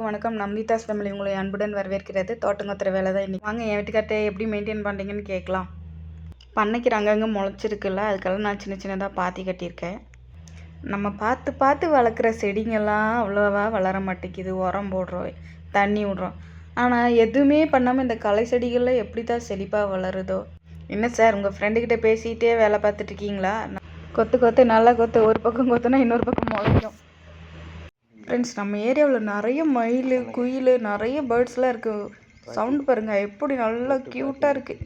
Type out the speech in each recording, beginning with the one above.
எல்லாருக்கும் வணக்கம். நம்பிதாஸ் ஃபேமிலி உங்களை அன்புடன் வரவேற்கிறது. தோட்டங்கத்துற வேலை தான் இன்றைக்கி வாங்க என் வீட்டுக்கார்ட்ட எப்படி மெயின்டைன் பண்ணுறீங்கன்னு கேட்கலாம். பண்ணைக்கு அங்கங்கே முளைச்சிருக்குல்ல அதுக்கெல்லாம் நான் சின்ன சின்னதாக பாத்தி கட்டியிருக்கேன். நம்ம பார்த்து பார்த்து வளர்க்குற செடிங்கெல்லாம் அவ்வளோவா வளர மாட்டேங்குது. உரம் போடுறோம் தண்ணி விடுறோம். ஆனால் எதுவுமே பண்ணாமல் இந்த களை செடிகளில் எப்படி தான் செழிப்பாக வளருதோ. என்ன சார் உங்கள் ஃப்ரெண்டுக்கிட்ட பேசிகிட்டே வேலை பார்த்துட்ருக்கீங்களா கொத்து கொத்து நல்லா கொத்து. ஒரு பக்கம் கொத்துனா இன்னொரு பக்கம் முளைக்கும். ஃப்ரெண்ட்ஸ் நம்ம ஏரியாவில் நிறைய மயில் குயில் நிறைய பேர்ட்ஸ்லாம் இருக்குது சவுண்ட் பாருங்கள் எப்படி நல்லா க்யூட்டாக இருக்குது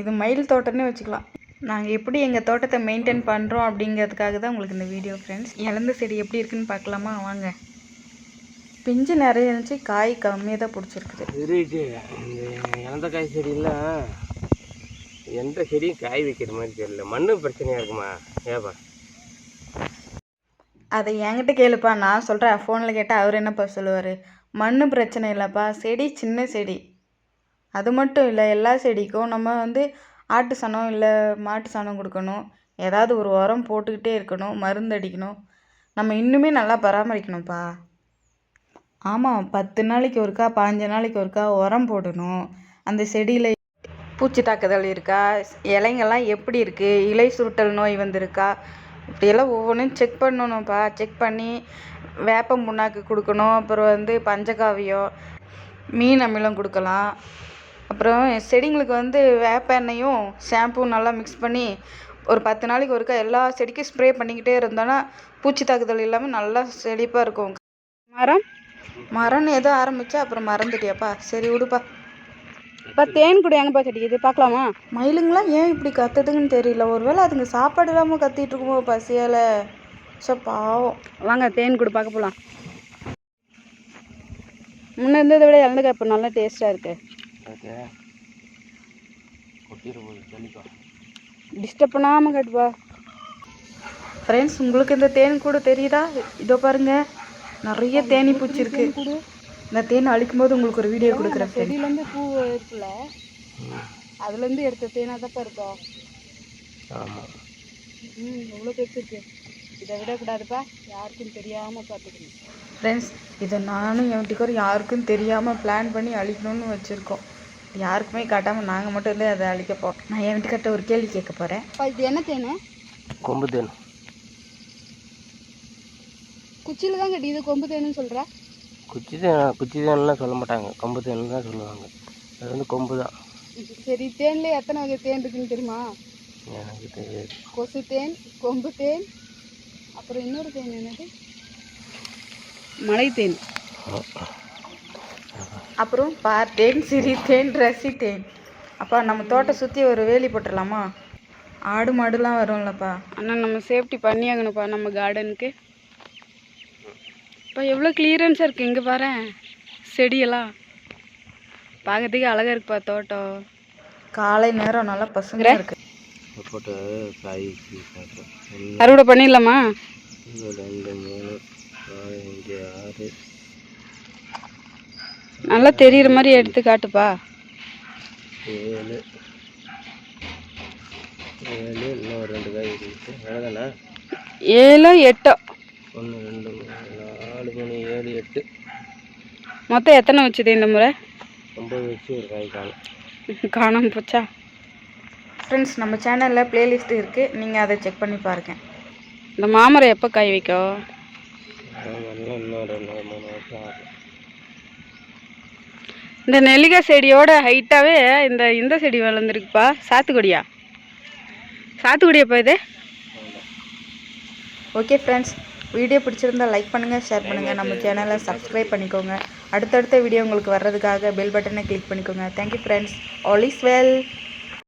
இது மயில் தோட்டம்னே வச்சுக்கலாம். நாங்கள் எப்படி எங்கள் தோட்டத்தை மெயின்டைன் பண்ணுறோம் அப்படிங்கிறதுக்காக தான் உங்களுக்கு இந்த வீடியோ ஃப்ரெண்ட்ஸ் இழந்த செடி எப்படி இருக்குன்னு பார்க்கலாமா? வாங்க. பிஞ்சு நிறைய இருந்துச்சு காய் கம்மியாக தான் பிடிச்சிருக்குது. இழந்த காய் செடியெல்லாம் எந்த செடியும் காய் வைக்கிற மாதிரி தெரியல. மண்ணு பிரச்சனையாக இருக்குமா? ஏப்பா. அதை என்கிட்ட கேளுப்பா நான் சொல்கிறேன் ஃபோனில் கேட்டால் அவர் என்னப்பா சொல்லுவார்? மண் பிரச்சனை இல்லைப்பா. செடி சின்ன செடி. அது மட்டும் இல்லை எல்லா செடிக்கும் நம்ம வந்து ஆட்டு சாணம் இல்லை மாட்டு சாணம் கொடுக்கணும். ஏதாவது ஒரு உரம் போட்டுக்கிட்டே இருக்கணும் மருந்து அடிக்கணும். நம்ம இன்னுமே நல்லா பராமரிக்கணும்ப்பா. ஆமாம் பத்து நாளைக்கு ஒருக்கா பாஞ்சு நாளைக்கு ஒருக்கா உரம் போடணும். அந்த செடியில் பூச்சி தாக்குதல் இருக்கா? இலைங்கெல்லாம் எப்படி இருக்குது இலை சுருட்டல் நோய் வந்திருக்கா? இப்படியெல்லாம் ஒவ்வொன்றும் செக் பண்ணணும்ப்பா. செக் பண்ணி வேப்ப புண்ணாக்கு கொடுக்கணும். அப்புறம் வந்து பஞ்சகாவியம் மீன் அமிலம் கொடுக்கலாம். அப்புறம் செடிங்களுக்கு வந்து வேப்ப எண்ணெயும் ஷாம்பும் நல்லா மிக்ஸ் பண்ணி ஒரு பத்து நாளைக்கு ஒருக்கா எல்லா செடிக்கும் ஸ்ப்ரே பண்ணிக்கிட்டே இருந்தோன்னா பூச்சி தாக்குதல் இல்லாமல் நல்லா செழிப்பாக இருக்கும். மரம்? மரம்னு ஏதோ ஆரம்பித்தா அப்புறம் மறந்துட்டியாப்பா. சரி விடுப்பா. இப்போ தேன் கூட எங்கேப்பா கிடைக்குது பார்க்கலாமா? மயிலுங்களாம் ஏன் இப்படி கத்துதுங்கன்னு தெரியல. ஒருவேளை அதுங்க சாப்பாடு இல்லாமல் கத்திட்டு இருக்குமோ பசியால். ஸோ பாவம். வாங்க தேன் கூட பார்க்க போகலாம் முன்ன இருந்ததை விட இழந்தக்காய் இப்போ நல்லா டேஸ்ட்டாக இருக்கு. டிஸ்டர்ப் பண்ணாமல் கட்டுப்பா ஃப்ரெண்ட்ஸ் உங்களுக்கு இந்த தேன் கூட தெரியுதா? இதோ பாருங்க. நிறைய தேனி பூச்சி இருக்கு இந்த தேன் அழிக்கும் போது உங்களுக்கு ஒரு வீடியோ கொடுக்குறேன். செடியிலேருந்து பூ இருக்குல்ல அதுலேருந்து எடுத்த தேனாக தான் இருக்கும் ஆமாம் ம் எவ்வளோ பெருசு இருக்கு. இதை விடக்கூடாதுப்பா யாருக்கும் தெரியாமல் பார்த்துக்கணும். ஃப்ரெண்ட்ஸ் இதை நானும் என் வீட்டுக்காரும் யாருக்கும் தெரியாமல் பிளான் பண்ணி அழிக்கணும்னு வச்சுருக்கோம். யாருக்குமே காட்டாமல் நாங்கள் மட்டும் இருந்து அதை அழிக்க போகிறோம் நான் என் வீட்டுக்கிட்ட ஒரு கேள்வி கேட்க போகிறேன் இது என்ன தேன்? கொம்பு தேன். குச்சியில் தான் கட்டி இது கொம்பு தேனுன்னு சொல்கிற குச்சி தேன் குச்சி தேன்லாம் சொல்ல மாட்டாங்க. கொம்பு தேன் தான் சொல்லுவாங்க. அது வந்து கொம்பு தான். சரி தேன்லேயே எத்தனை வகை தேன் இருக்குன்னு தெரியுமா? எனக்கு தெரியாது. கொசு தேன் கொம்பு தேன் அப்புறம் இன்னொரு தேன் என்னது? மலை தேன். அப்புறம் பார் தேன் சிரி தேன் ரசி தேன். அப்பா நம்ம தோட்டம் சுற்றி ஒரு வேலி போட்டுடலாமா? ஆடு மாடுலாம் வரும்லப்பா. ஆனால் நம்ம சேஃப்டி பண்ணியாகணும்ப்பா நம்ம கார்டனுக்கு இப்போ எவ்வளோ கிளியரன்ஸாக இருக்குது இங்கே பாரு. செடியெல்லாம். பார்க்கறதுக்கு அழகாக இருக்குப்பா தோட்டம். காலை நேரம் நல்லா பசுங்க இருக்கு. அறுவடை பண்ணிடலாமா? நல்லா தெரியுற மாதிரி எடுத்து காட்டுப்பா. ஏழு. ஏழு இன்னும் ஒரு ரெண்டு காய் இருக்குது அவ்வளோதானே ஏழோ எட்டோ? ஒன்று ரெண்டு ஏழு எட்டு. மொத்தம் எத்தனை வச்சுது இந்த முறை? ஒம்பது வச்சு ஒரு காய் காணும். காணாம போச்சா? ஃப்ரெண்ட்ஸ் நம்ம சேனலில் பிளேலிஸ்ட் இருக்குது நீங்கள் அதை செக் பண்ணி பாருங்க. இந்த மாமரம் எப்போ காய் வைக்கும் இந்த நெல்லிக்காய் செடியோட ஹைட்டாகவே இந்த இந்த செடி வளர்ந்துருக்குப்பா. சாத்துக்குடியா? சாத்துக்குடியாப்பா இது? ஓகே ஃப்ரெண்ட்ஸ் வீடியோ பிடிச்சிருந்தா லைக் பண்ணுங்கள் ஷேர் பண்ணுங்கள் நம்ம சேனலை சப்ஸ்கிரைப் பண்ணிக்கோங்க. அடுத்தடுத்த வீடியோ உங்களுக்கு வர்றதுக்காக பெல் பட்டனை கிளிக் பண்ணிக்கோங்க. Thank you friends all is well